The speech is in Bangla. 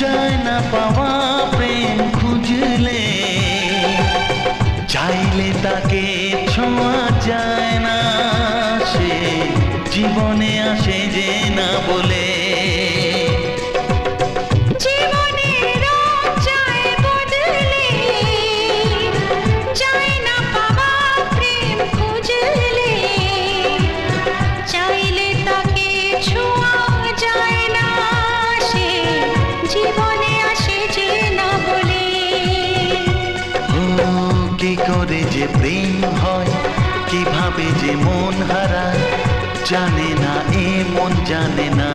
যায় না পাওয়া প্রেম খুঁজলে চাইলে তাকে ছোঁয়া যায় না সে জীবনে আসে যে না বলে করে যে প্রেম হয় কীভাবে যে মন হারায় জানে না এ মন জানে না।